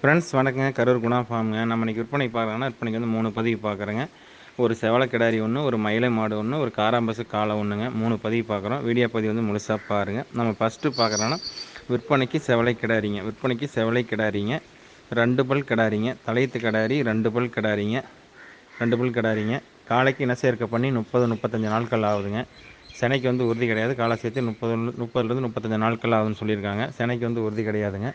Friends வணக்கங்க. கரூர் குணா ஃபார்முங்க நம்ம இன்றைக்கி விற்பனை பார்க்குறோன்னா விற்பனைக்கு வந்து மூணு பதிவு பார்க்குறேங்க. ஒரு செவலை கிடாரி ஒன்று ஒரு மயிலை மாடு ஒன்று ஒரு காராம்பசு காலை ஒன்றுங்க மூணு பதிவு பார்க்குறோம். வீடியோ பதிவு வந்து முழுசாக பாருங்கள் நம்ம ஃபஸ்ட்டு பார்க்குறோன்னா விற்பனைக்கு செவலை கிடாரிங்க விற்பனைக்கு செவலை கிடாரிங்க ரெண்டு பல் கிடாரிங்க. தலையத்து கிடாரி ரெண்டு பல் கிடாரிங்க. ரெண்டு பல் கிடாரிங்க. காலைக்கு இன சேர்க்கை பண்ணி முப்பது முப்பத்தஞ்சு நாட்கள் ஆகுதுங்க. செனைக்கு வந்து உறுதி கிடையாது. காலை சேர்த்து முப்பது முப்பதுலேருந்து முப்பத்தஞ்சு நாட்கள் ஆகுதுன்னு சொல்லியிருக்காங்க. செனைக்கு வந்து உறுதி கிடையாதுங்க.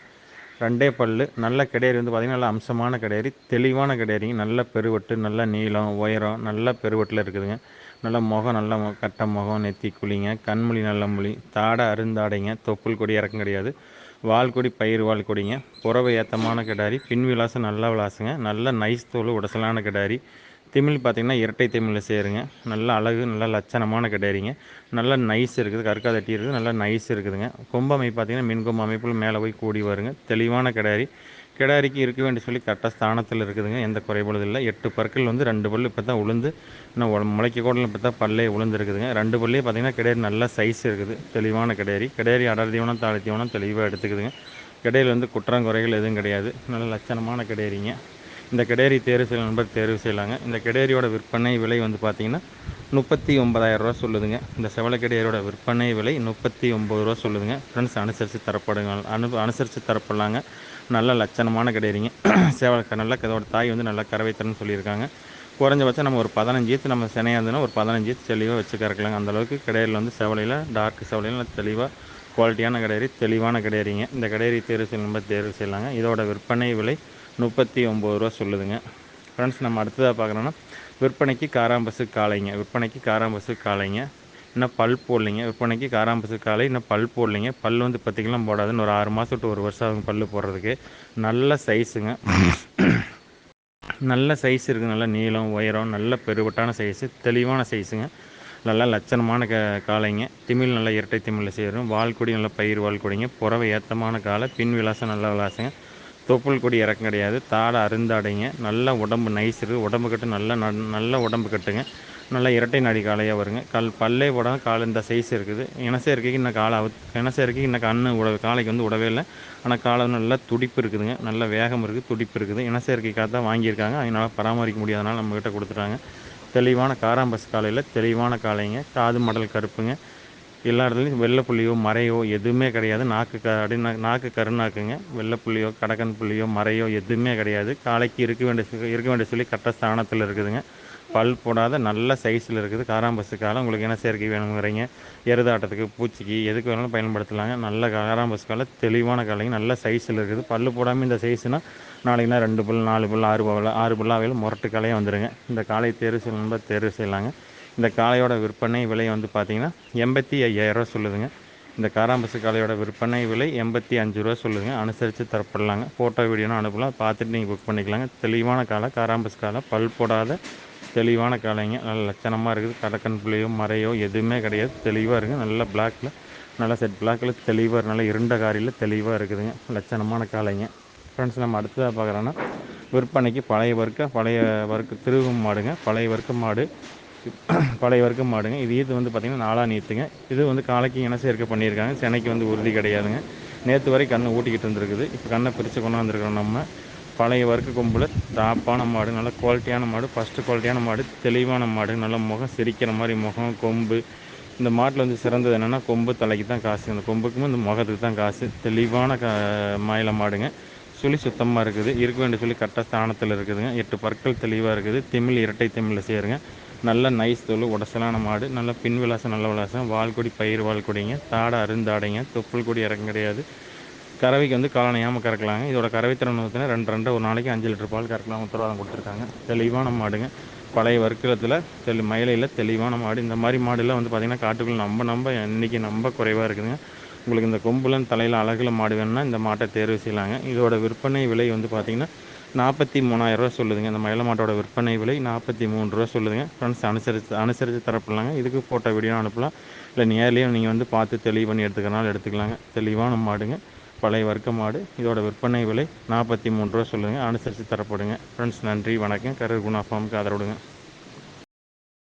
ரெண்டே பல்லு நல்ல கிடையறி வந்து பார்த்திங்கன்னா நல்ல அம்சமான கிடையறி தெளிவான கிடையறிங்க நல்ல பெருவட்டு நல்ல நீளம் உயரம் நல்ல பெருவட்டில் இருக்குதுங்க. நல்ல முகம் நல்ல மு- கட்ட முகம் நெத்தி குழிங்க கண்மொழி நல்ல மொழி தாடை அருந்தாடைங்க தொப்புள் கொடி இறக்கம் கிடையாது. வால்கொடி பயிர் வால்கொடிங்க புறவை ஏத்தமான கிடாரி பின் விலாசம் நல்ல விலாசுங்க. நல்ல நைஸ் தோல் உடசலான கிடாரி திமிழ் பார்த்திங்கன்னா இரட்டை திமிழில் சேருங்க. நல்ல அழகு நல்ல லட்சணமான கிடாரிங்க நல்லா நைஸ் இருக்குது. கற்கா தட்டி இருக்குது. நல்லா நைஸ் இருக்குதுங்க. கொம்பமை பார்த்திங்கன்னா மின்கொம்பு அமைப்பில் மேலே போய் கூடி வருங்க. தெளிவான கிடாரி கிடாரிக்கு இருக்க வேண்டிய சொல்லி கரெக்டாக ஸ்தானத்தில் இருக்குதுங்க. எந்த குறைபாடு இல்லை. எட்டு பற்கள் வந்து ரெண்டு பல்லு இப்போ தான் உளுந்து. இன்னும் முளைக்க கூட இப்போ தான் பல்லே உளுந்துருக்குதுங்க ரெண்டு பல்லே பார்த்திங்கன்னா கிடாரி நல்ல சைஸ் இருக்குது. தெளிவான கிடாரி கிடாரி அடர் தீவனம் தாழ தீவனம் தெளிவாக எடுத்துக்குதுங்க. கிடையில் வந்து குற்றங்குறைகள் எதுவும் கிடையாது. நல்ல லட்சணமான கிடாரிங்க இந்த கெடேரி தேர்வு செய்யலாம் நண்பர் தேர்வு செய்யலாங்க. இந்த கெடேரியோட விற்பனை விலை வந்து பார்த்தீங்கன்னா முப்பத்தி ஒன்பதாயிரம் ரூபா சொல்லுதுங்க. இந்த செவலை கிடேரியோட விற்பனை விலை முப்பத்தி ஒம்பது ரூபா சொல்லுதுங்க. ஃப்ரெண்ட்ஸ் அனுசரித்து தரப்படுங்க அனு அனுசரித்து தரப்படலாங்க. நல்ல லட்சணமான கெடேரிங்க. சேவலை நல்ல இதோட தாய் வந்து நல்லா கறவைத்தரன்னு சொல்லியிருக்காங்க. குறைஞ்சபட்சம் நம்ம ஒரு பதினஞ்சு ஈத்து நம்ம சினையாக இருந்ததுன்னா ஒரு பதினஞ்சு தெளிவாக வச்சு கறக்கலாங்க அந்தளவுக்கு கிடேரியில் வந்து செவலையில் டார்க் செவலையில் நல்லா தெளிவாக குவாலிட்டியான கிடேரி தெளிவான கிடேரிங்க. இந்த கிடேரி தேர்வு செய்ய நண்பர் தேர்வு செய்யலாங்க. இதோட விற்பனை விலை முப்பத்தி ஒம்பது ரூபா சொல்லுதுங்க. ஃப்ரெண்ட்ஸ் நம்ம அடுத்ததாக பார்க்குறோன்னா விற்பனைக்கு காராம்பசு காளைங்க. விற்பனைக்கு காராம்பசு காளைங்க. இன்னும் பல் போடலைங்க. விற்பனைக்கு காராம்பசு காளை இன்னும் பல் போடலைங்க. பல் வந்து பத்துக்கெல்லாம் போடாதுன்னு ஒரு ஆறு மாதம் டு ஒரு வருஷம் ஆகும் பல் போடுறதுக்கு. நல்ல சைஸுங்க நல்ல சைஸ் இருக்குது நல்ல நீளம் உயரம் நல்ல பெருவட்டான சைஸு தெளிவான சைஸுங்க நல்லா லட்சணமான க காளைங்க. திமிழ் நல்லா இரட்டை திமிழில் சேரும். வால்குடி நல்ல பயிர் வால்குடிங்க புறவை ஏத்தமான காலை பின் விலாசம் நல்ல விலாசங்க. தொப்புள் கொடி இறக்கம் கிடையாது. தாடை அருந்தாடைங்க. நல்ல உடம்பு நைஸ் இருக்குது உடம்பு கட்டு நல்லா ந- நல்ல உடம்பு கட்டுங்க. நல்லா இரட்டை நாடி காளையாக வருங்க. கல் பல்லே போடாமல் கால் இந்த சைஸ் இருக்குது. இனசேர்க்கைக்கு இன்னும் காலை அவுத் இனசேர்க்கைக்கு இன்னும் கண்ணு உட காளைக்கு வந்து விடவே இல்லை. ஆனால் காலை நல்லா துடிப்பு இருக்குதுங்க. நல்ல வேகம் இருக்குது துடிப்பு இருக்குது. இனசேர்க்கைக்காக தான் வாங்கியிருக்காங்க. அதனால் பராமரிக்க முடியாதனால நம்மக்கிட்ட கொடுத்துட்டாங்க. தெளிவான காராம்பஸ் காலையில் தெளிவான காளைங்க. காது மடல் கருப்புங்க. எல்லா இடத்துலையும் வெள்ளை புள்ளியோ மறையோ எதுவுமே கிடையாது. நாக்கு க அப்படின்னா நாக்கு கருநாக்குங்க. வெள்ளை புள்ளியோ கடக்கன் புள்ளியோ மறையோ எதுவுமே கிடையாது. காலைக்கு இருக்க வேண்டிய இருக்க வேண்டிய சொல்லி கட்ட ஸ்தானத்தில் இருக்குதுங்க. பல் போடாத நல்ல சைஸில் இருக்குது. காராம்பசு காலம் உங்களுக்கு என்ன சேர்க்கை வேணுங்கிறீங்க. எருதாட்டத்துக்கு பூச்சிக்கு எதுக்கு வேணாலும் பயன்படுத்தலாங்க. நல்ல காராம்பசு காலம் தெளிவான காலைங்க நல்ல சைஸில் இருக்குது. பல்லு போடாமல் இந்த சைஸ்னால் நாளைக்குனா ரெண்டு புல் நாலு புல் ஆறு புல் ஆறு புல்லாவையில் முரட்டு காலையாக வந்துடுங்க இந்த காலை தேர்வு செய்யணும் தேர்வு செய்யலாங்க. இந்த காளையோட விற்பனை விலை வந்து பார்த்தீங்கன்னா எண்பத்தி ஐயாயிரரூவா சொல்லுதுங்க. இந்த காராம்பசு காளையோட விற்பனை விலை எண்பத்தி அஞ்சு ரூபா சொல்லுதுங்க. அனுசரித்து தரப்படலாங்க. ஃபோட்டோ வீடியோனா அனுப்பலாம். பார்த்துட்டு நீங்கள் புக் பண்ணிக்கலாங்க. தெளிவான காலை காராம்பசு காலை பல் போடாத தெளிவான காளைங்க. நல்ல லட்சணமாக இருக்குது. கடக்கன் புள்ளியோ மறையோ எதுவுமே கிடையாது. தெளிவாக இருக்குது நல்ல பிளாக்கில் நல்ல செட் பிளாக்கில் தெளிவாக நல்லா இருண்ட காரியில் தெளிவாக இருக்குதுங்க. லட்சணமான காளைங்க. ஃப்ரெண்ட்ஸ் நம்ம அடுத்ததாக பார்க்குறோன்னா விற்பனைக்கு பழைய வர்க்க பழைய வர்க்க திருவும் மாடுங்க. பழைய வர்க்க மாடு பழைய வர்க்க மாடுங்க. இது ஈத்து வந்து பார்த்திங்கன்னா நாலா நீத்துங்க இது வந்து காலைக்கு இன சேர்க்கை பண்ணியிருக்காங்க. சென்னைக்கு வந்து உறுதி கிடையாதுங்க. நேற்று வரை கண்ணை ஊட்டிக்கிட்டு இருந்திருக்குது. இப்போ கண்ணை பிரித்து கொண்டாந்துருக்கிறோம் நம்ம. பழைய வர்க்க கொம்பில் டாப்பான மாடு நல்ல குவாலிட்டியான மாடு ஃபஸ்ட்டு குவாலிட்டியான மாடு தெளிவான மாடு நல்ல முகம் சிரிக்கிற மாதிரி முகம் கொம்பு. இந்த மாட்டில் வந்து சிறந்தது என்னென்னா கொம்பு தலைக்கு தான் காசு. அந்த கொம்புக்கும் இந்த முகத்துக்கு தான் காசு. தெளிவான க மயில மாடுங்க. சொல்லி சுத்தமாக இருக்குது. இருக்க வேண்டிய சொல்லி கரெக்டாக ஸ்தானத்தில் இருக்குதுங்க. எட்டு பற்கள் தெளிவாக இருக்குது. திமிழ் இரட்டை திமிழில் சேருங்க. நல்ல நைஸ் தோல் உடசலான மாடு நல்ல பின் விலாசம் நல்ல விலாசம். வால்கொடி பயிர் வால்கொடிங்க. தாடை அருந்தாடைங்க. தொப்புள் கொடி இறக்கம் கிடையாது. கறவைக்கு வந்து காலனையாமல் கறக்கலாங்க. இதோட கறவைத்திறன் பார்த்தீங்கன்னா ரெண்டு ரெண்டு ஒரு நாளைக்கு அஞ்சு லிட்டர் பால் கறக்கலாம். உத்தரவாதம் கொடுத்துருக்காங்க. தெளிவான மாடுங்க. பழைய வர்க்கத்தில் தெளி மயிலையில் தெளிவான மாடு. இந்த மாதிரி மாடுலாம் வந்து பார்த்திங்கன்னா காட்டுக்குள்ளே நம்ம நம்ம இன்றைக்கி நம்ம குறைவாக இருக்குதுங்க. உங்களுக்கு இந்த கொம்புலன் தலையில் அழகில் மாடு வேணும்னா இந்த மாட்டை தேர்வு செய்யலாங்க. இதோட விற்பனை விலை வந்து பார்த்திங்கன்னா நாற்பத்தி மூணாயிரரூவா சொல்லுதுங்க. இந்த மயில மாட்டோட விற்பனை விலை நாற்பத்தி மூணு ரூபா சொல்லுதுங்க. ஃப்ரெண்ட்ஸ் அனுசரித்து அனுசரித்து தரப்படலாங்க. இதுக்கு ஃபோட்டோ வீடியோ அனுப்பலாம். இல்லை நேர்லேயும் நீங்கள் வந்து பார்த்து தெளிவு பண்ணி எடுத்துக்கிறனால எடுத்துக்கலாங்க. தெளிவான மாடுங்க. பழைய வர்க்க மாடு. இதோட விற்பனை விலை நாற்பத்தி மூணு ரூபா சொல்லுங்கள் அனுசரித்து தரப்படுங்க. ஃப்ரெண்ட்ஸ் நன்றி வணக்கம். கரூர் குணா ஃபார்முக்கு ஆதரவுடுங்க.